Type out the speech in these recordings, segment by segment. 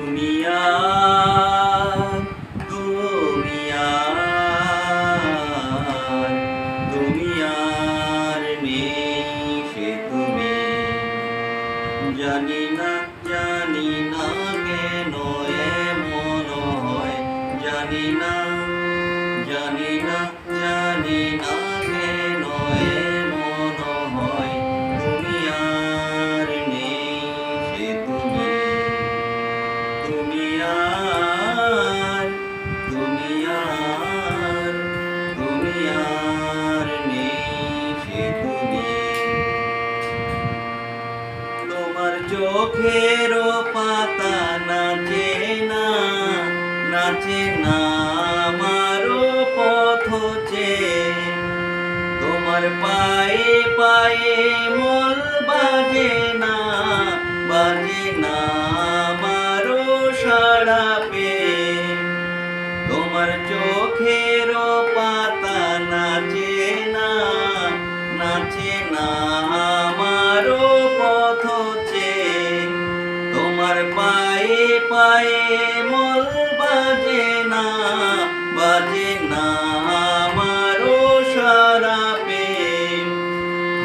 তুমি চোখের পাতা নাচে না নাচে না আমারও পথ তোমার পায়ে পায়ে মল বাজে না বাজে না আমারও সাড়া পেয়ে। তোমার চোখের পাতা নাচে না নাচে না পায়ে পায়ে বাজে না বাজে না আমারও সারা পেয়ে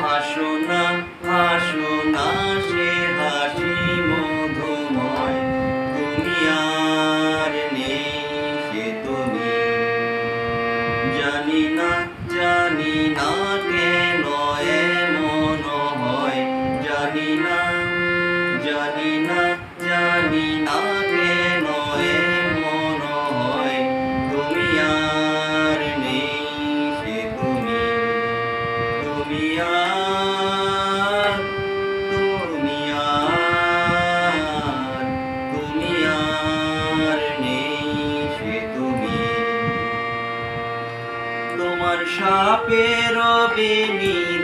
হাসো না হাসো না সে হাসি মধুময়, তুমি আর নেই তুমি। জানি না জানি না কেন এমন হয় জানি না জানি না জানি না সাপের বেনি